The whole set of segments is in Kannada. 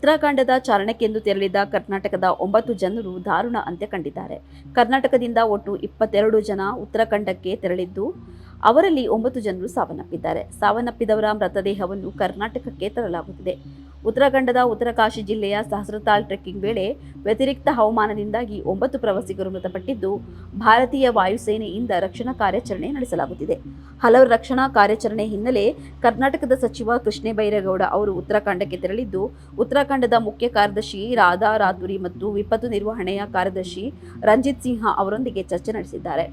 ಉತ್ತರಾಖಂಡದ ಚಾರಣಕ್ಕೆಂದು ತೆರಳಿದ್ದ ಕರ್ನಾಟಕದ ಒಂಬತ್ತು ಜನರು ದಾರುಣ ಅಂತ್ಯ ಕಂಡಿದ್ದಾರೆ. ಕರ್ನಾಟಕದಿಂದ ಒಟ್ಟು ಇಪ್ಪತ್ತೆರಡು ಜನ ಉತ್ತರಾಖಂಡಕ್ಕೆ ತೆರಳಿದ್ದು, ಅವರಲ್ಲಿ ಒಂಬತ್ತು ಜನರು ಸಾವನ್ನಪ್ಪಿದ್ದಾರೆ. ಸಾವನ್ನಪ್ಪಿದವರ ಮೃತದೇಹವನ್ನು ಕರ್ನಾಟಕಕ್ಕೆ ತರಲಾಗುತ್ತಿದೆ. ಉತ್ತರಾಖಂಡದ ಉತ್ತರಕಾಶಿ ಜಿಲ್ಲೆಯ ಸಹಸ್ರತಾಲ್ ಟ್ರೆಕ್ಕಿಂಗ್ ವೇಳೆ ವ್ಯತಿರಿಕ್ತ ಹವಾಮಾನದಿಂದಾಗಿ ಒಂಬತ್ತು ಪ್ರವಾಸಿಗರು ಮೃತಪಟ್ಟಿದ್ದು, ಭಾರತೀಯ ವಾಯುಸೇನೆಯಿಂದ ರಕ್ಷಣಾ ಕಾರ್ಯಾಚರಣೆ ನಡೆಸಲಾಗುತ್ತಿದೆ. ಹಲವು ರಕ್ಷಣಾ ಕಾರ್ಯಾಚರಣೆ ಹಿನ್ನೆಲೆ ಕರ್ನಾಟಕದ ಸಚಿವ ಕೃಷ್ಣೇ ಬೈರೇಗೌಡ ಅವರು ಉತ್ತರಾಖಂಡಕ್ಕೆ ತೆರಳಿದ್ದು, ಉತ್ತರಾಖಂಡದ ಮುಖ್ಯ ಕಾರ್ಯದರ್ಶಿ ರಾಧಾ ರಾಧುರಿ ಮತ್ತು ವಿಪತ್ತು ನಿರ್ವಹಣೆಯ ಕಾರ್ಯದರ್ಶಿ ರಂಜಿತ್ ಸಿಂಹ ಅವರೊಂದಿಗೆ ಚರ್ಚೆ ನಡೆಸಿದ್ದಾರೆ.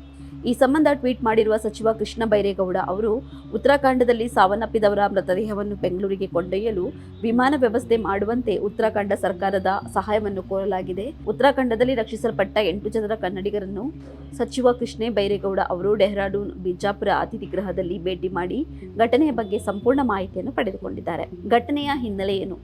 ಈ ಸಂಬಂಧ ಟ್ವೀಟ್ ಮಾಡಿರುವ ಸಚಿವ ಕೃಷ್ಣ ಬೈರೇಗೌಡ ಅವರು, ಉತ್ತರಾಖಂಡದಲ್ಲಿ ಸಾವನ್ನಪ್ಪಿದವರ ಮೃತದೇಹವನ್ನು ಬೆಂಗಳೂರಿಗೆ ಕೊಂಡೊಯ್ಯಲು ವಿಮಾನ ವ್ಯವಸ್ಥೆ ಮಾಡುವಂತೆ ಉತ್ತರಾಖಂಡ ಸರ್ಕಾರದ ಸಹಾಯವನ್ನು ಕೋರಲಾಗಿದೆ. ಉತ್ತರಾಖಂಡದಲ್ಲಿ ರಕ್ಷಿಸಲ್ಪಟ್ಟ ಎಂಟು ಜನರ ಕನ್ನಡಿಗರನ್ನು ಸಚಿವ ಕೃಷ್ಣೇ ಬೈರೇಗೌಡ ಅವರು ಡೆಹ್ರಾಡೂನ್, ಬಿಜಾಪುರ ಅತಿಥಿ ಗೃಹದಲ್ಲಿ ಭೇಟಿ ಮಾಡಿ ಘಟನೆಯ ಬಗ್ಗೆ ಸಂಪೂರ್ಣ ಮಾಹಿತಿಯನ್ನು ಪಡೆದುಕೊಂಡಿದ್ದಾರೆ. ಘಟನೆಯ ಹಿನ್ನೆಲೆ ಏನು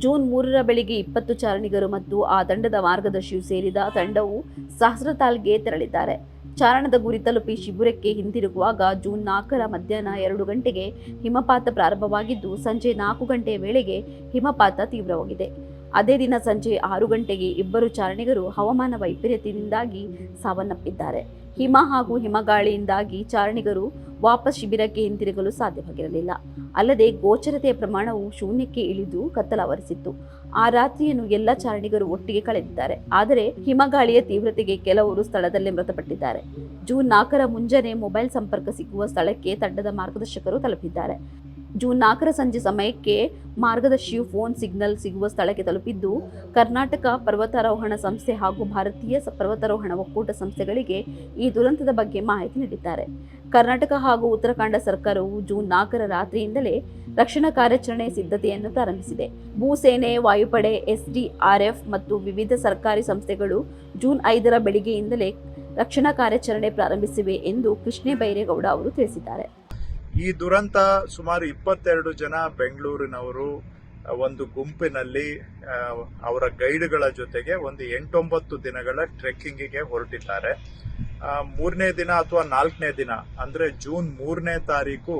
ಜೂನ್ ಮೂರರ ಬೆಳಿಗ್ಗೆ ಇಪ್ಪತ್ತು ಚಾರಣಿಗರು ಮತ್ತು ಆ ತಂಡದ ಮಾರ್ಗದರ್ಶಿಯು ಸೇರಿದ ತಂಡವು ಸಹಸ್ರತಾಲ್ಗೆ ತೆರಳಿದ್ದಾರೆ. ಚಾರಣದ ಗುರಿ ತಲುಪಿ ಶಿಬಿರಕ್ಕೆ ಹಿಂದಿರುಗುವಾಗ ಜೂನ್ ನಾಲ್ಕರ ಮಧ್ಯಾಹ್ನ ಎರಡು ಗಂಟೆಗೆ ಹಿಮಪಾತ ಪ್ರಾರಂಭವಾಗಿದ್ದು, ಸಂಜೆ ನಾಲ್ಕು ಗಂಟೆಯ ವೇಳೆಗೆ ಹಿಮಪಾತ ತೀವ್ರವಾಗಿದೆ. ಅದೇ ದಿನ ಸಂಜೆ ಆರು ಗಂಟೆಗೆ ಇಬ್ಬರು ಚಾರಣಿಗರು ಹವಾಮಾನ ವೈಪರೀತ್ಯದಿಂದಾಗಿ ಸಾವನ್ನಪ್ಪಿದ್ದಾರೆ. ಹಿಮ ಹಾಗೂ ಹಿಮಗಾಳಿಯಿಂದಾಗಿ ಚಾರಣಿಗರು ವಾಪಸ್ ಶಿಬಿರಕ್ಕೆ ಹಿಂತಿರುಗಲು ಸಾಧ್ಯವಾಗಿರಲಿಲ್ಲ. ಅಲ್ಲದೆ ಗೋಚರತೆಯ ಪ್ರಮಾಣವು ಶೂನ್ಯಕ್ಕೆ ಇಳಿದು ಕತ್ತಲಾವರಿಸಿತ್ತು. ಆ ರಾತ್ರಿಯನ್ನು ಎಲ್ಲ ಚಾರಣಿಗರು ಒಟ್ಟಿಗೆ ಕಳೆದಿದ್ದಾರೆ. ಆದರೆ ಹಿಮಗಾಳಿಯ ತೀವ್ರತೆಗೆ ಕೆಲವರು ಸ್ಥಳದಲ್ಲೇ ಮೃತಪಟ್ಟಿದ್ದಾರೆ. ಜೂನ್ ನಾಲ್ಕರ ಮುಂಜಾನೆ ಮೊಬೈಲ್ ಸಂಪರ್ಕ ಸಿಗುವ ಸ್ಥಳಕ್ಕೆ ತಂಡದ ಮಾರ್ಗದರ್ಶಕರು ತಲುಪಿದ್ದಾರೆ. ಜೂನ್ ನಾಲ್ಕರ ಸಂಜೆ ಸಮಯಕ್ಕೆ ಮಾರ್ಗದರ್ಶಿಯು ಫೋನ್ ಸಿಗ್ನಲ್ ಸಿಗುವ ಸ್ಥಳಕ್ಕೆ ತಲುಪಿದ್ದು, ಕರ್ನಾಟಕ ಪರ್ವತಾರೋಹಣ ಸಂಸ್ಥೆ ಹಾಗೂ ಭಾರತೀಯ ಪರ್ವತಾರೋಹಣ ಒಕ್ಕೂಟ ಸಂಸ್ಥೆಗಳಿಗೆ ಈ ದುರಂತದ ಬಗ್ಗೆ ಮಾಹಿತಿ ನೀಡಿದ್ದಾರೆ. ಕರ್ನಾಟಕ ಹಾಗೂ ಉತ್ತರಾಖಂಡ ಸರ್ಕಾರವು ಜೂನ್ ನಾಲ್ಕರ ರಾತ್ರಿಯಿಂದಲೇ ರಕ್ಷಣಾ ಕಾರ್ಯಾಚರಣೆ ಸಿದ್ಧತೆಯನ್ನು ಪ್ರಾರಂಭಿಸಿದೆ. ಭೂಸೇನೆ, ವಾಯುಪಡೆ ಎಸ್ಡಿಆರ್ಎಫ್ ಮತ್ತು ವಿವಿಧ ಸರ್ಕಾರಿ ಸಂಸ್ಥೆಗಳು ಜೂನ್ ಐದರ ಬೆಳಿಗ್ಗೆಯಿಂದಲೇ ರಕ್ಷಣಾ ಕಾರ್ಯಾಚರಣೆ ಪ್ರಾರಂಭಿಸಿವೆ ಎಂದು ಕೃಷ್ಣೇ ಬೈರೇಗೌಡ ಅವರು ತಿಳಿಸಿದ್ದಾರೆ. ಈ ದುರಂತ ಸುಮಾರು ಇಪ್ಪತ್ತೆರಡು ಜನ ಬೆಂಗಳೂರಿನವರು ಒಂದು ಗುಂಪಿನಲ್ಲಿ ಅವರ ಗೈಡ್ಗಳ ಜೊತೆಗೆ ಒಂದು ಎಂಟೊಂಬತ್ತು ದಿನಗಳ ಟ್ರೆಕ್ಕಿಂಗಿಗೆ ಹೊರಟಿದ್ದಾರೆ. ಮೂರನೇ ದಿನ ಅಥವಾ ನಾಲ್ಕನೇ ದಿನ, ಅಂದ್ರೆ ಜೂನ್ ಮೂರನೇ ತಾರೀಕು,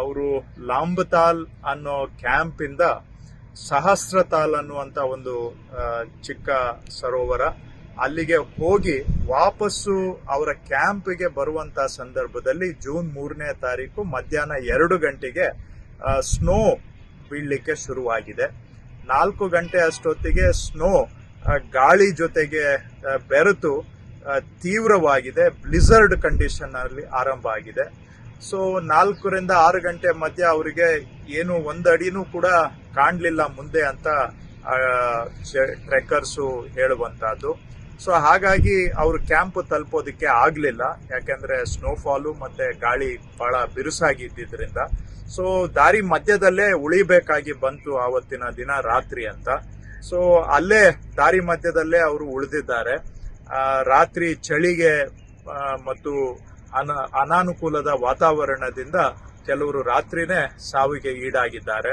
ಅವರು ಲಾಂಬತಾಲ್ ಅನ್ನೋ ಕ್ಯಾಂಪ್ ಇಂದ ಸಹಸ್ರತಾಲ್ ಅನ್ನುವಂತ ಒಂದು ಚಿಕ್ಕ ಸರೋವರ ಅಲ್ಲಿಗೆ ಹೋಗಿ ವಾಪಸ್ಸು ಅವರ ಕ್ಯಾಂಪ್ಗೆ ಬರುವಂತ ಸಂದರ್ಭದಲ್ಲಿ ಜೂನ್ ಮೂರನೇ ತಾರೀಕು ಮಧ್ಯಾಹ್ನ ಎರಡು ಗಂಟೆಗೆ ಸ್ನೋ ಬೀಳಲಿಕ್ಕೆ ಶುರುವಾಗಿದೆ. ನಾಲ್ಕು ಗಂಟೆ ಅಷ್ಟೊತ್ತಿಗೆ ಸ್ನೋ ಗಾಳಿ ಜೊತೆಗೆ ಬೆರೆತು ತೀವ್ರವಾಗಿದೆ. ಬ್ಲಿಸರ್ಡ್ ಕಂಡೀಷನ್ ಅಲ್ಲಿ ಆರಂಭ ಆಗಿದೆ. ಸೊ, ನಾಲ್ಕರಿಂದ ಆರು ಗಂಟೆ ಮಧ್ಯ ಅವರಿಗೆ ಏನು ಒಂದು ಕೂಡ ಕಾಣಲಿಲ್ಲ ಮುಂದೆ ಅಂತ ಟ್ರೆಕರ್ಸು ಹೇಳುವಂತಹದ್ದು. ಸೊ ಹಾಗಾಗಿ ಅವರು ಕ್ಯಾಂಪ್ ತಲುಪೋದಕ್ಕೆ ಆಗ್ಲಿಲ್ಲ. ಯಾಕಂದ್ರೆ ಸ್ನೋಫಾಲು ಮತ್ತೆ ಗಾಳಿ ಬಹಳ ಬಿರುಸಾಗಿದ್ದರಿಂದ ಸೊ ದಾರಿ ಮಧ್ಯದಲ್ಲೇ ಉಳಿಬೇಕಾಗಿ ಬಂತು ಆವತ್ತಿನ ದಿನ ರಾತ್ರಿ ಅಂತ. ಸೊ ಅಲ್ಲೇ ದಾರಿ ಮಧ್ಯದಲ್ಲೇ ಅವರು ಉಳಿದಿದ್ದಾರೆ. ರಾತ್ರಿ ಚಳಿಗೆ ಮತ್ತು ಅನ, ಅನಾನುಕೂಲದ ವಾತಾವರಣದಿಂದ ಕೆಲವರು ರಾತ್ರಿನೇ ಸಾವಿಗೆ ಈಡಾಗಿದ್ದಾರೆ.